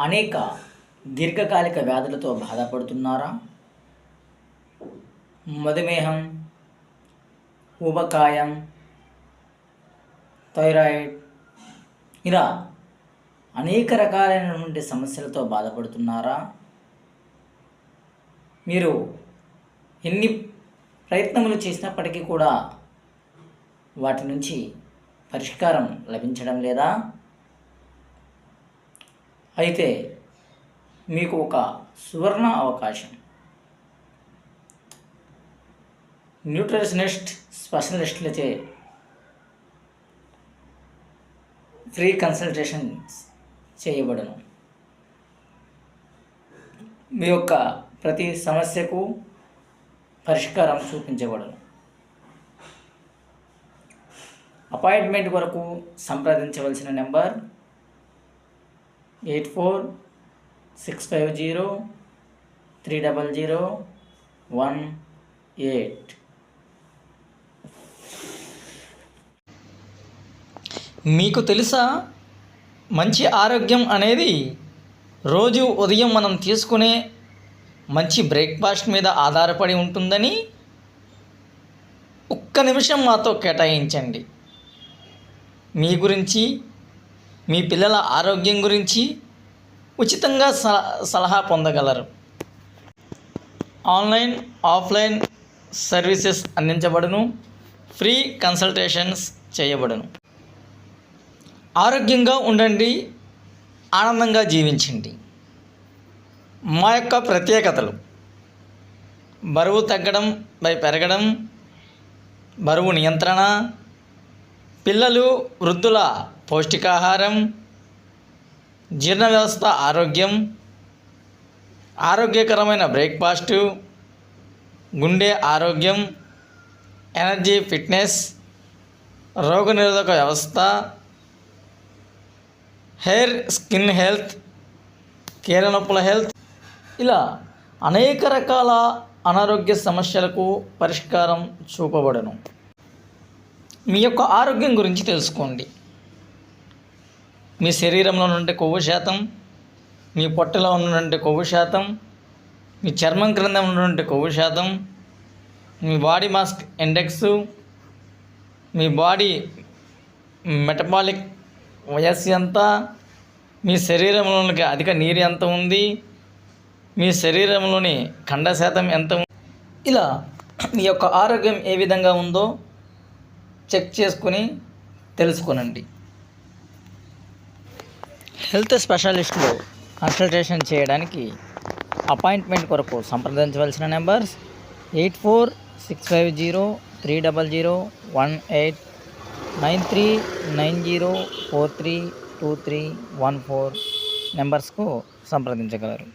అనేక దీర్ఘకాలిక వ్యాధులతో బాధపడుతున్నారా? మధుమేహం ఊబకాయం థైరాయిడ్ ఇలా అనేక రకాలైనటువంటి సమస్యలతో బాధపడుతున్నారా? మీరు ఎన్ని ప్రయత్నములు చేసినప్పటికీ కూడా వాటి నుంచి పరిష్కారం లభించడం లేదా? అయితే మీకు ఒక సువర్ణ అవకాశం. న్యూట్రిషనిస్ట్ స్పెషలిస్టులచే ఫ్రీ కన్సల్టేషన్ చేయబడను. మీ యొక్క ప్రతి సమస్యకు పరిష్కారం చూపించబడును. అపాయింట్మెంట్ వరకు సంప్రదించవలసిన number eight four six five zero three double zero one eight మీకు తెలుసా? మంచి ఆరోగ్యం అనేది రోజు ఉదయం మనం తీసుకునే మంచి బ్రేక్ఫాస్ట్ మీద ఆధారపడి ఉంటుందని ఒక్క నిమిషం మాతో కేటాయించండి. మీ గురించి మీ పిల్లల ఆరోగ్యం గురించి ఉచితంగా సలహా పొందగలరు. ఆన్లైన్ ఆఫ్లైన్ సర్వీసెస్ అందించబడును. ఫ్రీ కన్సల్టేషన్స్ చేయబడును. ఆరోగ్యంగా ఉండండి ఆనందంగా జీవించండి. మా యొక్క ప్రత్యేకతలు. బరువు తగ్గడం బై పెరగడం బరువు నియంత్రణ పిల్లలు వృద్ధుల పౌష్టికాహారం జీర్ణ వ్యవస్థ ఆరోగ్యం ఆరోగ్యకరమైన బ్రేక్ఫాస్టు గుండె ఆరోగ్యం ఎనర్జీ ఫిట్నెస్ రోగనిరోధక వ్యవస్థ హెయిర్ స్కిన్ హెల్త్ కీళ్ళ నొప్పుల హెల్త్. ఇలా అనేక రకాల అనారోగ్య సమస్యలకు పరిష్కారం చూపబడను. మీ యొక్క ఆరోగ్యం గురించి తెలుసుకోండి. మీ శరీరంలో నుండి కొవ్వు శాతం మీ పొట్టలో ఉన్నటువంటి కొవ్వు శాతం మీ చర్మం క్రింద ఉన్నటువంటి కొవ్వు శాతం మీ బాడీ మాస్ ఇండెక్స్ మీ బాడీ మెటబాలిక్ వయస్సు ఎంత మీ శరీరంలోనికి అధిక నీరు ఎంత ఉంది మీ శరీరంలోని ఖండ శాతం ఎంత ఉంది. ఇలా మీ యొక్క ఆరోగ్యం ఏ విధంగా ఉందో చెక్ చేసుకొని తెలుసుకోనండి. హెల్త్ స్పెషలిస్ట్లో కన్సల్టేషన్ చేయడానికి అపాయింట్మెంట్ కొరకు సంప్రదించవలసిన numbers eight four six five zero three double zero one eight nine three nine zero four three two three one four నెంబర్స్కు సంప్రదించగలరు.